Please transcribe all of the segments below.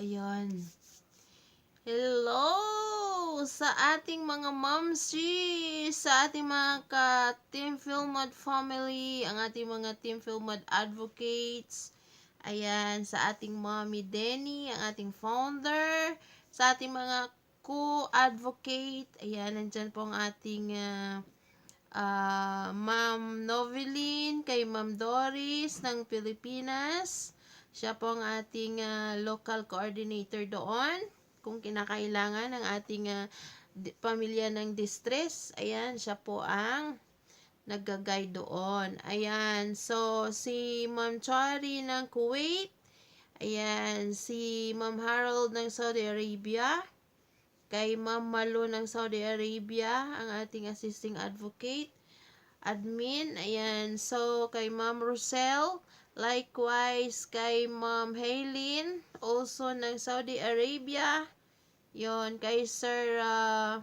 Ayun. Hello sa ating mga momsi, sa ating mga ka Team Filmod family, ang ating mga Team Filmod advocates. Ayan, sa ating mommy Denny, ang ating founder, sa ating mga co-advocate. Ayan, nandyan po ang ating ah, ah, Ma'am Noveline, kay Ma'am Doris ng Pilipinas. Siya po ang ating ah, local coordinator doon. Kung kinakailangan ng ating di- pamilya ng distress, ayan, siya po ang nag-guide doon. Ayan, so si Ma'am Chari ng Kuwait, ayan, si Ma'am Harold ng Saudi Arabia, kay Ma'am Malo ng Saudi Arabia, ang ating assisting advocate, admin, ayan, so kay Ma'am Rosel, likewise kay Ma'am Haylin, also ng Saudi Arabia, yon kay Sir ah,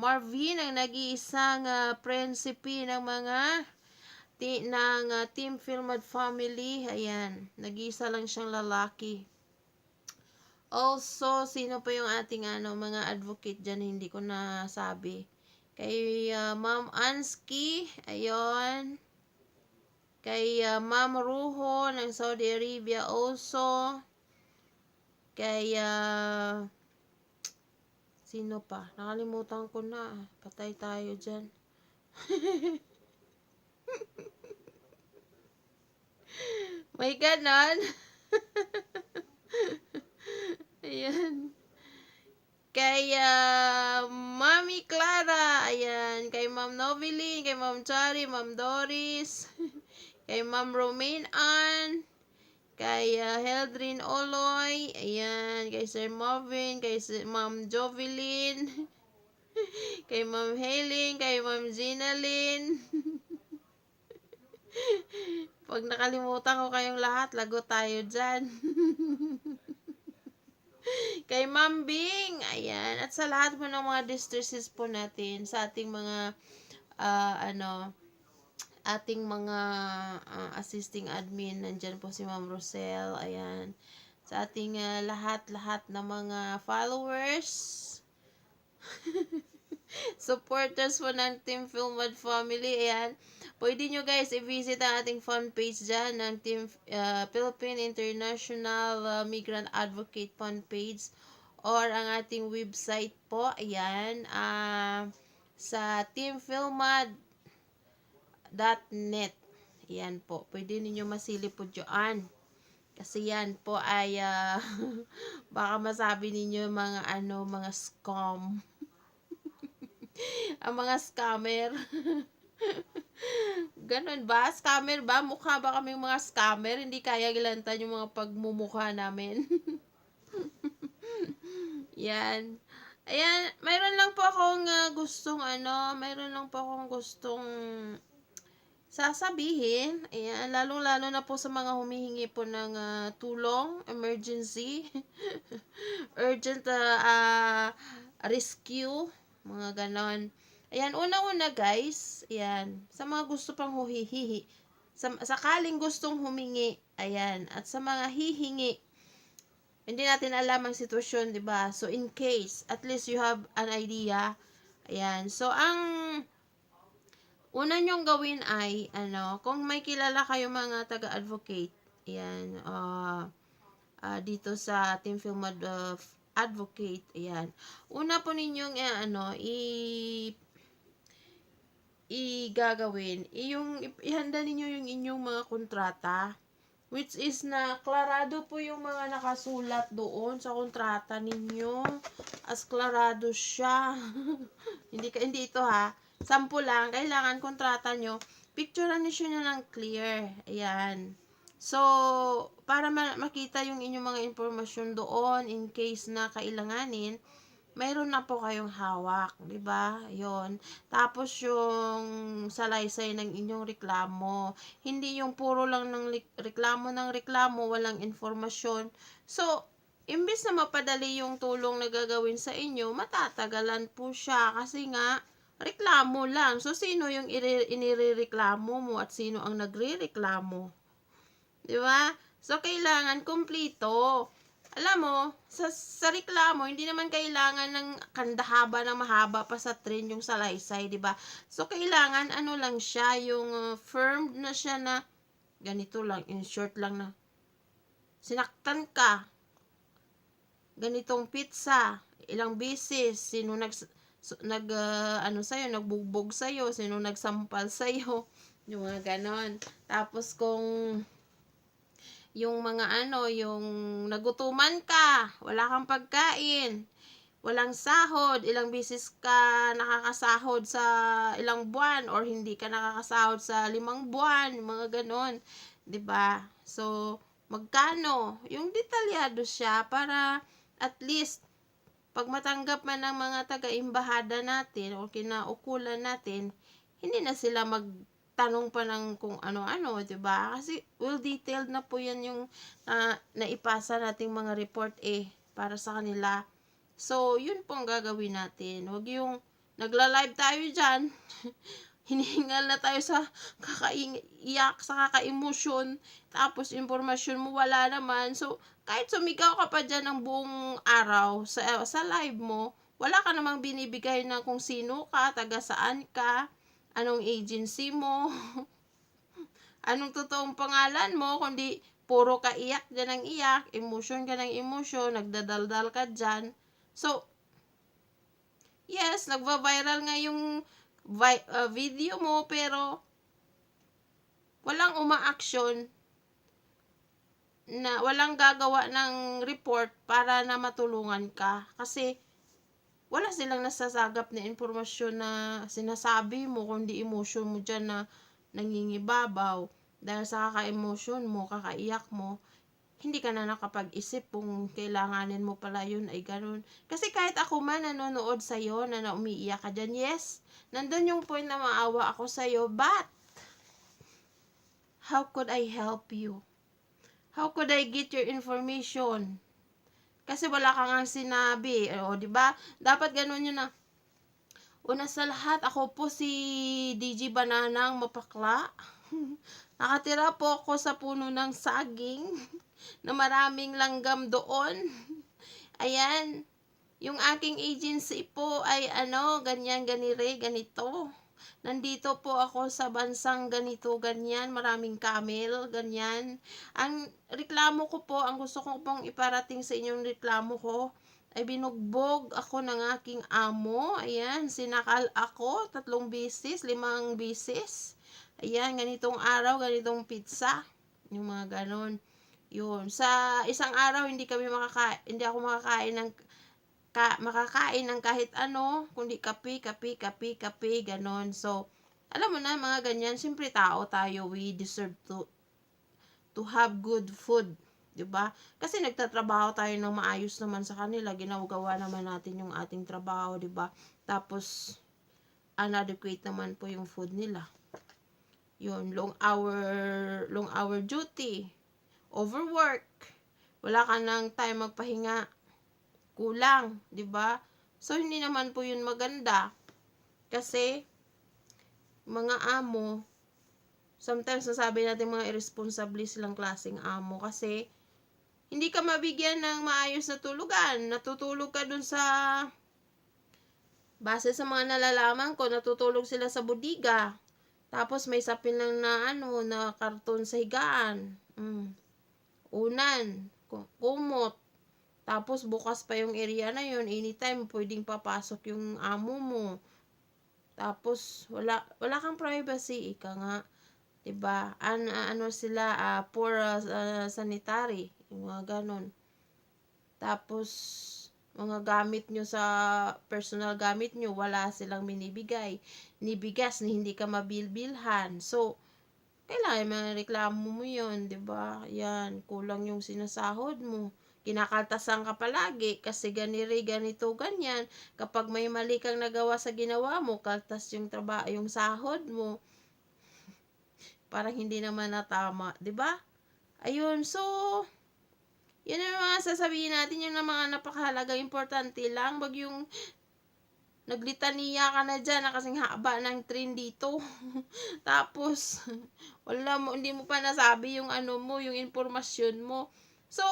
Marvin, ang nag-iisang uh, prinsipe ng mga ti, ng ah, Team Filmad Family, ayan, nag-iisa lang siyang lalaki. Also, sino pa yung ating ano, mga advocate dyan, hindi ko nasabi. Kay ah, Ma'am Ansky, ayun. Kay ah, Ma'am Ruho ng Saudi Arabia also. Kay ah, sino pa? Nakalimutan ko na. Patay tayo dyan. May ganon. Ayan. Kay ah, Mami Clara, ayan, kay Ma'am Noveline, kay Ma'am Chari, Ma'am Doris, kay Ma'am Romaine Ann, kay ah, Heldrin Oloy, ayan, kay Sir Marvin, kay Ma'am Jovelyn, kay Ma'am Helen, kay Ma'am Ginalyn. Pag nakalimutan ko kayong lahat, lago tayo dyan. Kay Ma'am Bing, ayan. At sa lahat po ng mga distresses po natin, sa ating mga, ah, ano, ating mga ah, assisting admin, nandyan po si Ma'am Rosel, ayan. Sa ating ah, lahat-lahat na mga followers, supporters po ng Team Filmad Family, ayan. Pwede nyo guys i-visit ang ating fan page dyan ng Team uh, Philippine International uh, Migrant Advocate fan page or ang ating website po, ayan, ah, sa teamfilmad.net. Ayan po, pwede ninyo masilip po dyan. Kasi yan po ay ah, baka masabi ninyo mga ano, mga scam. ang mga scammer. Ganon ba? Scammer ba? Mukha ba kaming mga scammer? Hindi kaya gilantan yung mga pagmumukha namin. Yan. Ayan, mayroon lang po akong ah, gustong ano, mayroon lang po akong gustong sasabihin. Ayan, lalong-lalo na po sa mga humihingi po ng ah, tulong, emergency, urgent ah, ah, rescue, mga ganon. Ayan, una-una guys, ayan, sa mga gusto pang huhihihi, sa, sakaling gustong humingi, ayan, at sa mga hihingi, hindi natin alam ang sitwasyon, 'di ba? So in case, at least you have an idea. Ayan. So ang una nyong gawin ay ano, kung may kilala kayo mga taga-advocate, ayan, ah ah, dito sa Team Film uh, Advocate, ayan. Una po ninyong eh, ano, i igagawin, yung ihanda ninyo yung inyong mga kontrata which is na klarado po yung mga nakasulat doon sa kontrata ninyo. As klarado siya. Hindi ka hindi ito ha sample lang kailangan kontrata nyo picturean niyo niya ng clear ayan so para ma- makita yung inyong mga impormasyon doon in case na kailanganin mayroon na po kayong hawak, 'di ba? 'Yon. Tapos yung salaysay ng inyong reklamo, hindi yung puro lang ng reklamo ng reklamo, walang informasyon. So, imbis na mapadali yung tulong na gagawin sa inyo, matatagalan po siya kasi nga reklamo lang. So, sino yung ire- inireklamo mo at sino ang nagrereklamo? 'Di ba? So, kailangan kumplito. alam mo, sa, sa reklamo, hindi naman kailangan ng kandahaba ng mahaba pa sa trend yung salaysay, di ba? So, kailangan, ano lang siya, yung uh, firm na siya na, ganito lang, in short lang na, sinaktan ka, ganitong pizza, ilang beses, sino nag, so, nag uh, ano sa'yo, nagbugbog sa'yo, sino nagsampal sa'yo, yung mga ganon. Tapos kung yung mga ano, yung nagutuman ka, wala kang pagkain, walang sahod, ilang bisis ka nakakasahod sa ilang buwan or hindi ka nakakasahod sa limang buwan, mga ganon, 'di ba? So, magkano? Yung detalyado siya para at least pag matanggap man ng mga taga-imbahada natin o kinaukulan natin, hindi na sila mag tanong pa ng kung ano-ano, 'di ba? Kasi well detailed na po 'yan yung uh, naipasa nating mga report eh para sa kanila. So, yun pong gagawin natin. Huwag yung nagla-live tayo diyan. Hinihingal na tayo sa kakaiyak, sa kaka-emotion. Tapos, impormasyon mo wala naman. So, kahit sumigaw ka pa dyan ng buong araw sa, sa live mo, wala ka namang binibigay na kung sino ka, taga saan ka, anong agency mo, anong totoong pangalan mo, kundi puro ka iyak dyan ng iyak, emotion ka ng emotion, nagdadaldal ka dyan. So, yes, nagva-viral nga yung vi- uh, video mo, pero walang uma-action na walang gagawa ng report para na matulungan ka. Kasi, wala silang nasasagap na impormasyon na sinasabi mo, kundi emotion mo dyan na nangingibabaw. Dahil sa kaka-emotion mo, kakaiyak mo, hindi ka na nakapag-isip kung kailanganin mo pala yun ay ganun. Kasi kahit ako man nanonood sa'yo na na umiiyak ka dyan, yes, nandun yung point na maawa ako sa'yo, but, how could I help you? How could I get your information? Kasi wala kang nga sinabi. O, di ba? Dapat ganun yun na. Una sa lahat, ako po si DJ Bananang Mapakla. Nakatira po ako sa puno ng saging na maraming langgam doon. Ayan. Yung aking agency po ay ano, ganyan, ganire, ganito. Nandito po ako sa bansang ganito, ganyan, maraming camel, ganyan. Ang reklamo ko po, ang gusto ko pong iparating sa inyong reklamo ko, ay binugbog ako ng aking amo. Ayan, sinakal ako tatlong bisis, limang bisis. Ayan, ganitong araw, ganitong pizza. Yung mga ganon. Yun. Sa isang araw, hindi kami makakain, hindi ako makakain ng ka, makakain ng kahit ano, kundi kape, kape, kape, kape, ganon. So, alam mo na, mga ganyan, siyempre tao tayo, we deserve to to have good food. 'di ba? Kasi nagtatrabaho tayo ng maayos naman sa kanila, ginagawa naman natin yung ating trabaho, 'di ba? Tapos inadequate naman po yung food nila. Yun, long hour long hour duty, overwork. Wala ka nang time magpahinga kulang, 'di ba? So hindi naman po 'yun maganda. Kasi mga amo sometimes nasabi natin mga irresponsible silang klaseng amo kasi hindi ka mabigyan ng maayos na tulugan. Natutulog ka dun sa base sa mga nalalaman ko, natutulog sila sa budiga. Tapos may sapin lang na ano, na karton sa higaan. Mm. Unan, kumot, tapos bukas pa yung area na yun, anytime pwedeng papasok yung amo mo. Tapos wala wala kang privacy, ika nga. 'Di ba? An ano sila uh, poor uh, sanitary, yung mga ganun. Tapos mga gamit nyo sa personal gamit nyo, wala silang minibigay. Ni bigas na hindi ka mabilbilhan. So, kailangan mga reklamo mo yun, 'di ba? Yan, kulang yung sinasahod mo. Kinakaltasan ka palagi kasi ganire ganito ganyan. Kapag may mali kang nagawa sa ginawa mo kaltas yung trabaho yung sahod mo. Parang hindi naman natama 'di ba? Ayun so yun ang mga sasabihin natin yung mga napakahalaga importante lang. Wag yung naglitaniya ka na dyan na kasing haba ng train dito. Tapos, wala mo, hindi mo pa nasabi yung ano mo, yung informasyon mo. So,